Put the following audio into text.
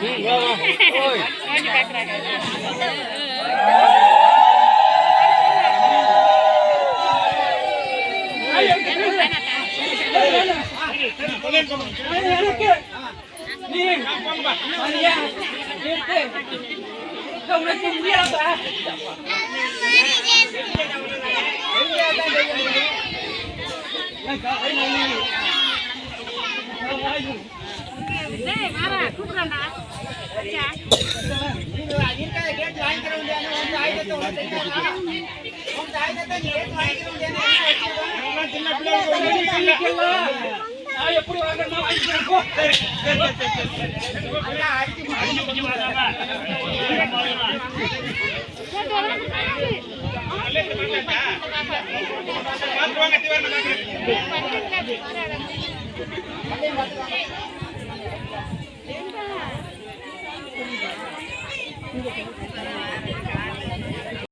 Kamu tunggu எப்படி வாங்கணுமா வாங்கிக்கிறோம் மாற்றுவாங்க Thank you.